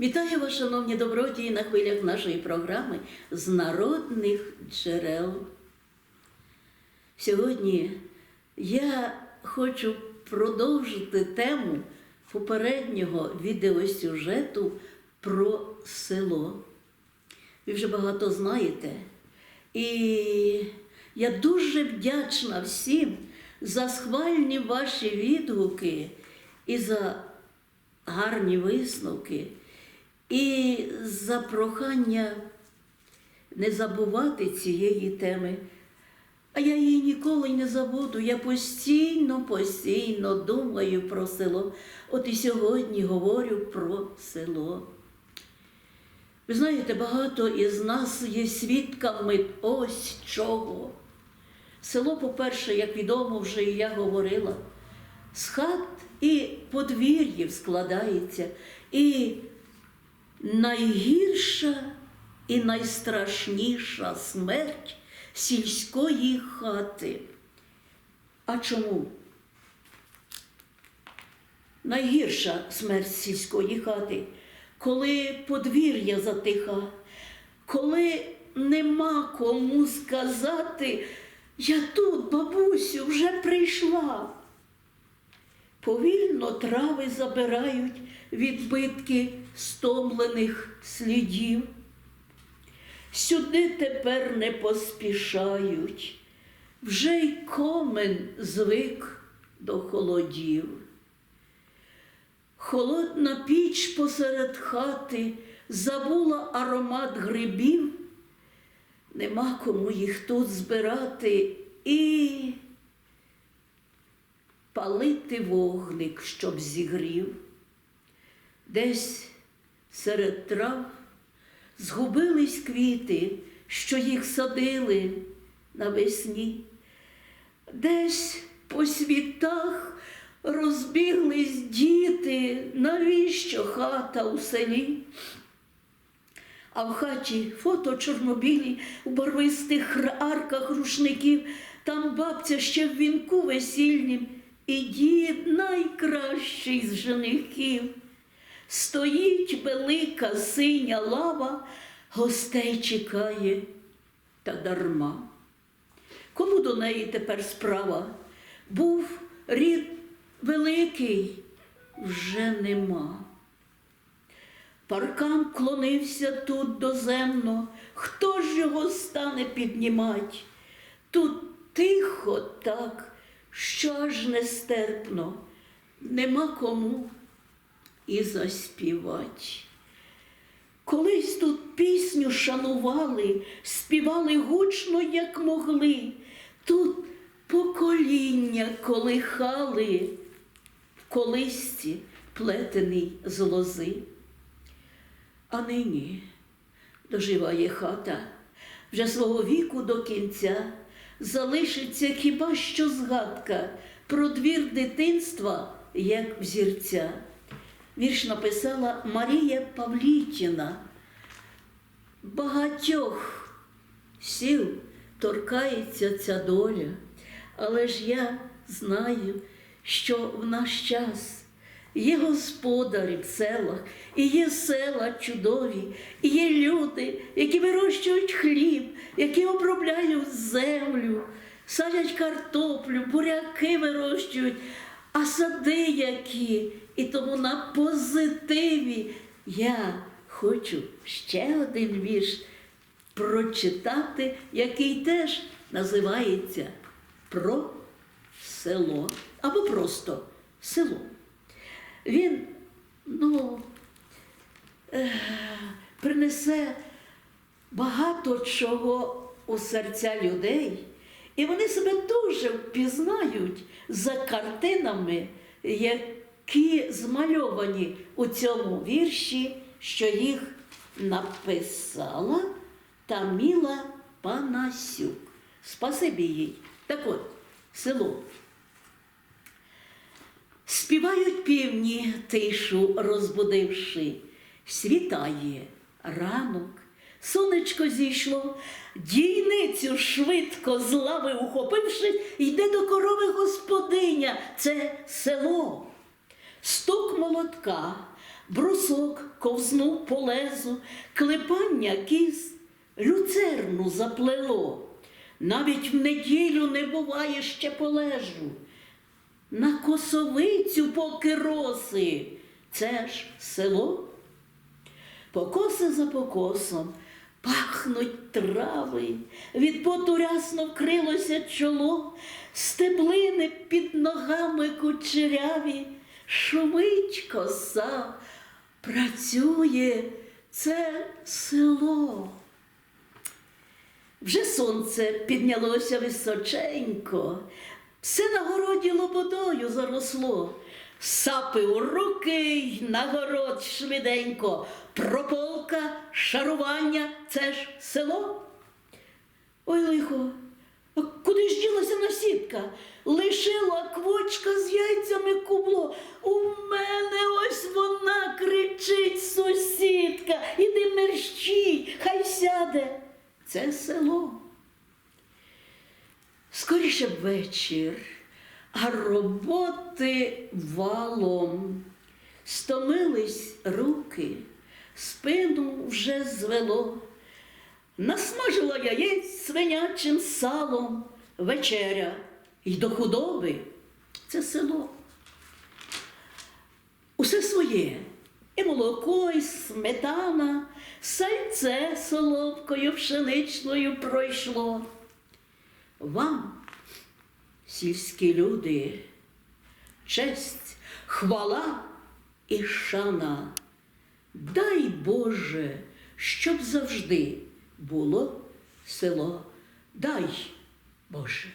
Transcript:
Вітаю вас, шановні добродії, на хвилях нашої програми з народних джерел. Сьогодні я хочу продовжити тему попереднього відеосюжету про село. Ви вже багато знаєте. І я дуже вдячна всім за схвальні ваші відгуки і за гарні висновки, і за прохання не забувати цієї теми. А я її ніколи не забуду. Я постійно, постійно думаю про село. От і сьогодні говорю про село. Ви знаєте, багато із нас є свідками ось чого. Село, по-перше, як відомо, вже і я говорила, з хат і подвір'їв складається. І найгірша і найстрашніша смерть сільської хати. А чому? Найгірша смерть сільської хати, коли подвір'я затиха, коли нема кому сказати, я тут, бабусю, вже прийшла. Повільно трави забирають відбитки стомлених слідів. Сюди тепер не поспішають, вже й комен звик до холодів. Холодна піч посеред хати забула аромат грибів, нема кому їх тут збирати і палити вогник, щоб зігрів. Десь серед трав згубились квіти, що їх садили навесні. Десь по світах розбіглись діти, навіщо хата у селі. А в хаті фото чорнобілі у барвистих арках рушників, там бабця ще в вінку весільнім, і дід найкращий з женихів. Стоїть велика синя лава, гостей чекає та дарма. Кому до неї тепер справа? Був рід великий, вже нема. Паркан клонився тут доземно, хто ж його стане піднімать? Тут тихо так, що аж нестерпно, нема кому і заспівать. Колись тут пісню шанували, співали гучно, як могли. Тут покоління колихали в колисці плетений з лози. А нині доживає хата вже свого віку до кінця, залишиться хіба що згадка про двір дитинства, як взірця. Вірш написала Марія Павлітіна. Багатьох сіл торкається ця доля, але ж я знаю, що в наш час є господарі в селах, і є села чудові, і є люди, які вирощують хліб, які обробляють землю, садять картоплю, буряки вирощують, а сади які. І тому на позитиві я хочу ще один вірш прочитати, який теж називається Про село або просто село. Він ну, е, принесе багато чого у серця людей, і вони себе дуже впізнають за картинами, які змальовані у цьому вірші, що їх написала Таміла Панасюк. Спасибі їй. Так от, село. Співають півні, тишу розбудивши, світає ранок, сонечко зійшло, дійницю швидко з лави ухопивши, йде до корови господиня, це село. Стук молотка, брусок ковзнув по лезу, клепання кіз люцерну заплело. Навіть в неділю не буває ще полежу. На косовицю поки роси, це ж село. Покоси за покосом пахнуть трави, від поту рясно вкрилося чоло, стеблини під ногами кучеряві, шумить коса, працює. Це село. Вже сонце піднялося височенько, все на городі лободою заросло. Сапи у руки й на город швиденько, прополка, шарування це ж село. Ой, лихо, а куди ж ділася насідка? Лишила квочка з яйцями кубло. У мене ось вона кричить сусідка. Іди мерщій, хай сяде. Це село. Скоріше б вечір, а роботи валом. Стомились руки, спину вже звело. Насмажило яєць свинячим салом вечеря й до худоби це село. Усе своє. І молоко, і сметана, сальце солодкою пшеничною пройшло. Вам, сільські люди, честь, хвала і шана. Дай Боже, щоб завжди було село. Дай Боже.